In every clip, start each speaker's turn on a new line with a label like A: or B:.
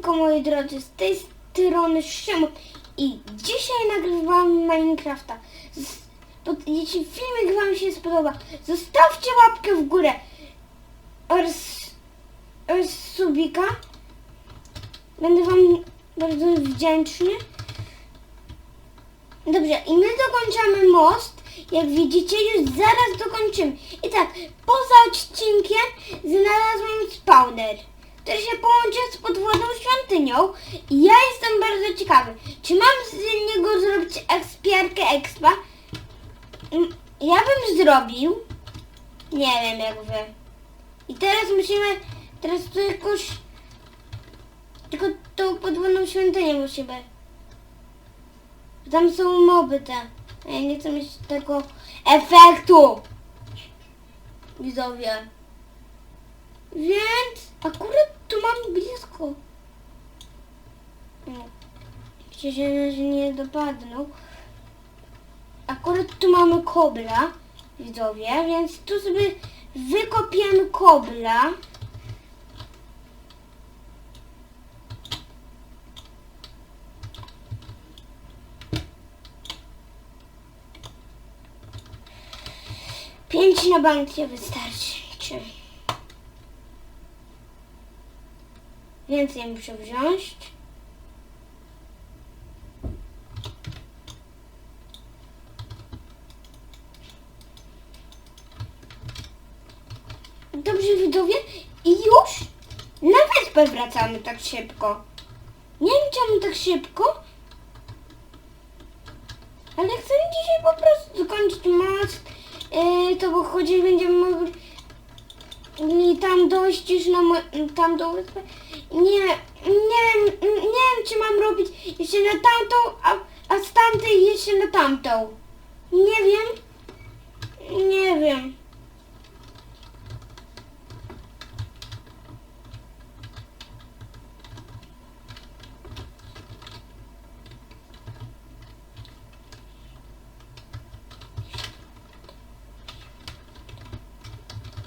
A: Siemanko moi drodzy, z tej strony Szymon i dzisiaj nagrywam Minecrafta. Z, pod, jeśli filmik wam się spodoba, zostawcie łapkę w górę oraz, oraz subika. Będę wam bardzo wdzięczny. Dobrze, i my dokończamy most. Jak widzicie, już zaraz dokończymy. I tak, poza odcinkiem znalazłem spawner, który się połączy z podwodną świątynią. I ja jestem bardzo ciekawy, czy mam z niego zrobić ekspiarkę expa? Mm, Ja bym zrobił. Nie wiem jak wy. I teraz musimy, teraz tu jakoś, tylko tą podwodną świątynię musimy. Tam są moby te. Ja nie chcę mieć tego efektu. Widzowie. Więc akurat tu mam blisko. No. Na razie nie dopadną. Akurat tu mamy kobla, widzowie, więc tu sobie wykopiemy kobla. Pięć na bank wystarczy. Więcej muszę wziąć. Dobrze widzowie i już na wyspę wracamy tak szybko. Nie wiem czemu tak szybko, ale chcę dzisiaj po prostu skończyć most. Yy, to bo chodzić będziemy mogli i tam dojść już na tam do wyspy. Nie, nie wiem, nie wiem czy mam robić jeszcze na tamtą, a, a z tamtej jeszcze na tamtą. Nie wiem. Nie wiem.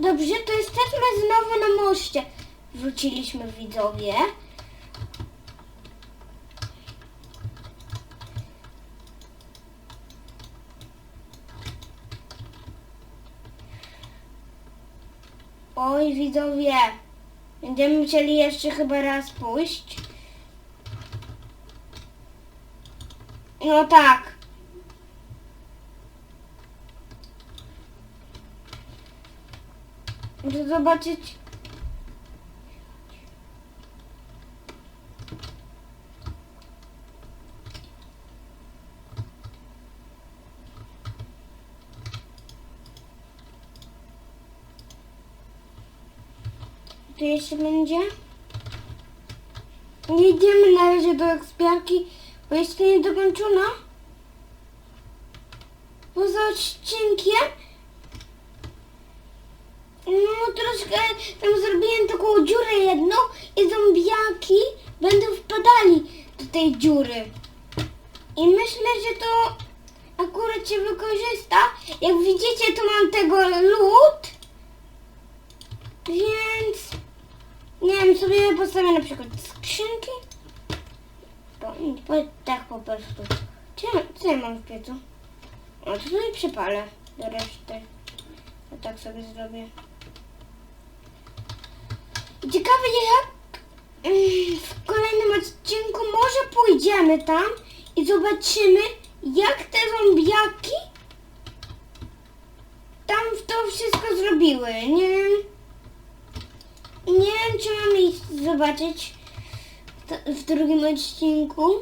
A: Dobrze, to jesteśmy znowu na moście. Wróciliśmy widzowie. Oj widzowie, będziemy musieli jeszcze chyba raz pójść. No tak. Muszę zobaczyć. Tu jeszcze będzie? Nie idziemy na razie do ekspiarki, bo jeszcze nie dokończona. Poza odcinkiem no troszkę tam zrobiłem taką dziurę jedną i zombiaki będą wpadali do tej dziury. I myślę, że to akurat się wykorzysta. Jak widzicie, tu mam tego lód. Więc nie wiem, sobie postawię na przykład skrzynki. Po, po, tak po prostu. Co, co ja mam w piecu? O, to tutaj przypalę do reszty. Ja tak sobie zrobię. Ciekawe jak w kolejnym odcinku może pójdziemy tam i zobaczymy jak te zombiaki tam to wszystko zrobiły. Nie wiem. Nie wiem czy mamy iść zobaczyć w drugim odcinku.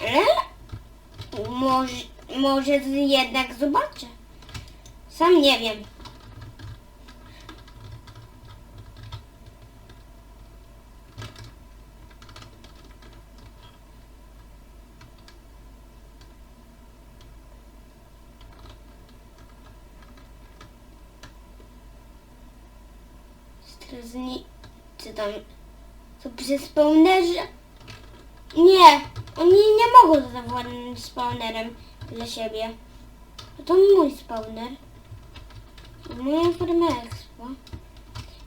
A: Ale może, może jednak zobaczę. Sam nie wiem. Strażnicy tam są przy spawnerze. Nie, oni nie mogą własnym spawnerem dla siebie. To mój spawner. Moja farma expo.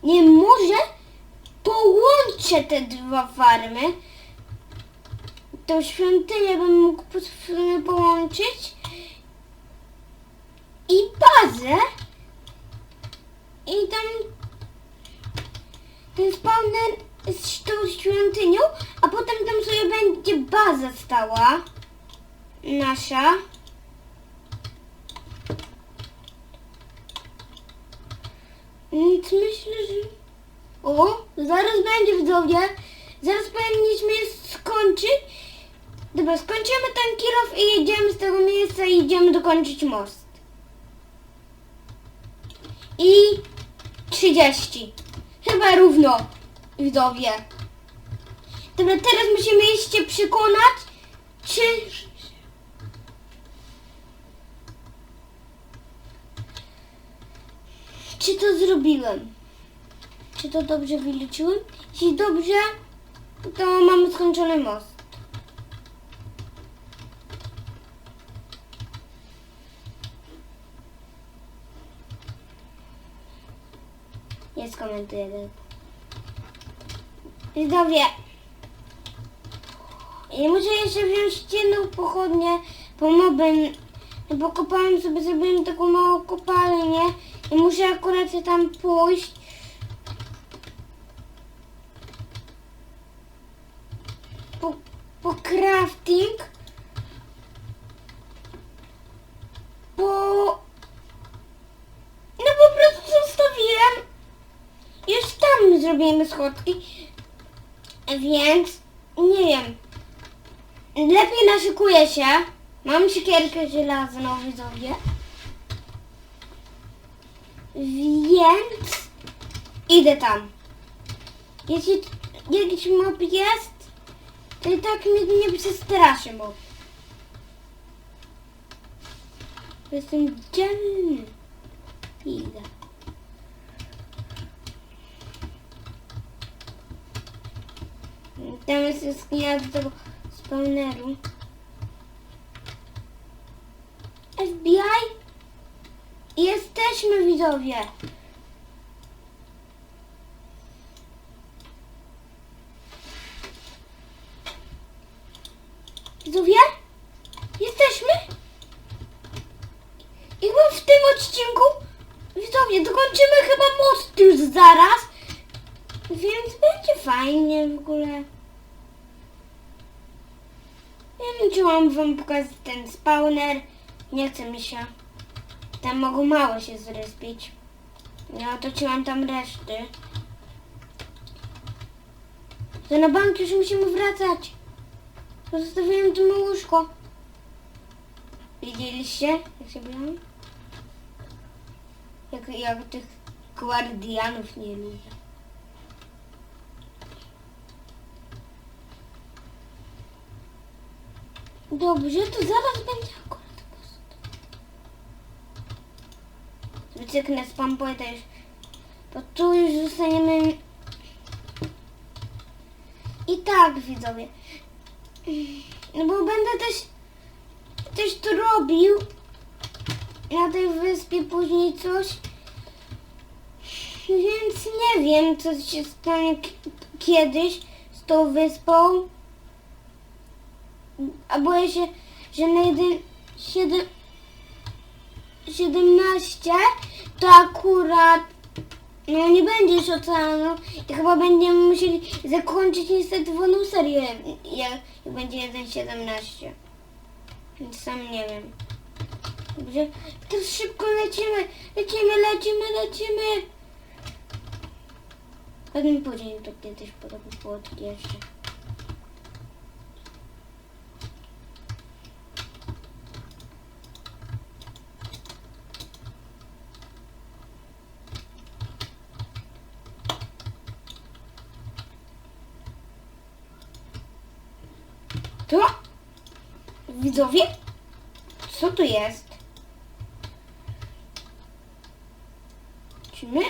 A: Nie może połączę te dwa farmy. Tą świątynię bym mógł połączyć. I bazę. I tam ten spawner z tą świątynią, a potem tam sobie będzie baza stała. Nasza. Więc myślę, że... O, zaraz będzie widzowie. Zaraz powinniśmy skończyć. Dobra, skończymy ten kilof i jedziemy z tego miejsca i idziemy dokończyć most. I 30. Chyba równo, widzowie. Dobra, teraz musimy jeszcze przekonać, czy... Czy to zrobiłem? Czy to dobrze wyliczyłem? Jeśli dobrze, to mamy skończony most. Nie skomentuję tego. Widzowie, ja muszę jeszcze wziąć jedną pochodnię, bo mobem, bo kopałem sobie, zrobiłem taką małą kopalnię i muszę akurat tam pójść. Po, po crafting. Po... No po prostu zostawiłem. Już tam zrobimy schodki. Więc nie wiem. Lepiej naszykuję się. Mam siekierkę żelazną, widzowie. Więc idę tam. Jeśli jakiś mob jest, to i tak mnie nie przestraszy mob. Jestem dzielny. Idę. Tam jest jaskinia spawneru. FBI? Jesteśmy widzowie. Widzowie? Jesteśmy? I w tym odcinku widzowie dokończymy chyba most już zaraz. Więc będzie fajnie w ogóle. Nie wiem, czy mam wam pokazać ten spawner. Nie chce mi się. Tam mogą małe się zrespić. Ja otoczyłam tam reszty. To na bank już musimy wracać. Zostawiłem tu małe łóżko. Widzieliście, jak się brałem? Jak, jak tych guardianów nie lubię. Dobrze, to zaraz będzie akurat post. Wycyknę spam poeta już. Bo tu już zostaniemy... I tak, widzowie. No bo będę też... Też tu robił. Na tej wyspie później coś. Więc nie wiem, co się stanie kiedyś z tą wyspą. A boję się, że na jeden, siedem, 17 to akurat no nie będzie oceanu i chyba będziemy musieli zakończyć niestety wolną serię, jak, jak będzie 1.17. Więc sam nie wiem. Dobrze? Teraz szybko lecimy, lecimy, lecimy, lecimy. Pewnie później to kiedyś podobne płotki jeszcze. To? Widzowie? Co tu jest? Czy my?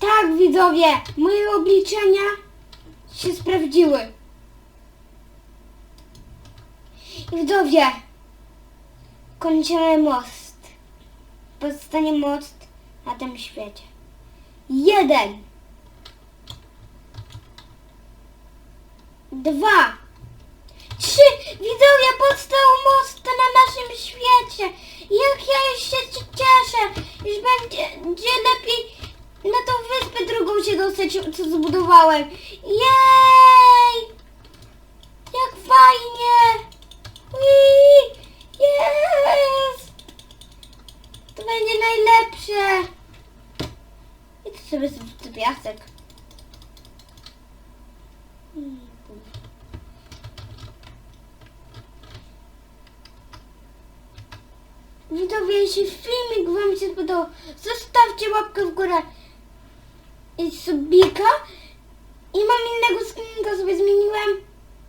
A: Tak, widzowie, moje obliczenia się sprawdziły. Widzowie, kończymy most. Powstanie most na tym świecie. Jeden. Dwa. Trzy. Widzowie, powstał most na naszym świecie. Jak ja się cieszę. Już będzie, będzie lepiej na tą wyspę drugą się dostać, co zbudowałem. Jej! Jak fajnie! Ui, Jest! To będzie najlepsze! I to sobie z piasek. Mm, Jeśli filmik Wam się spodobał, zostawcie łapkę w górę i subika. I mam innego skinka sobie zmieniłem.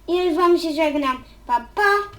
A: I Wam się żegnam. Pa, pa.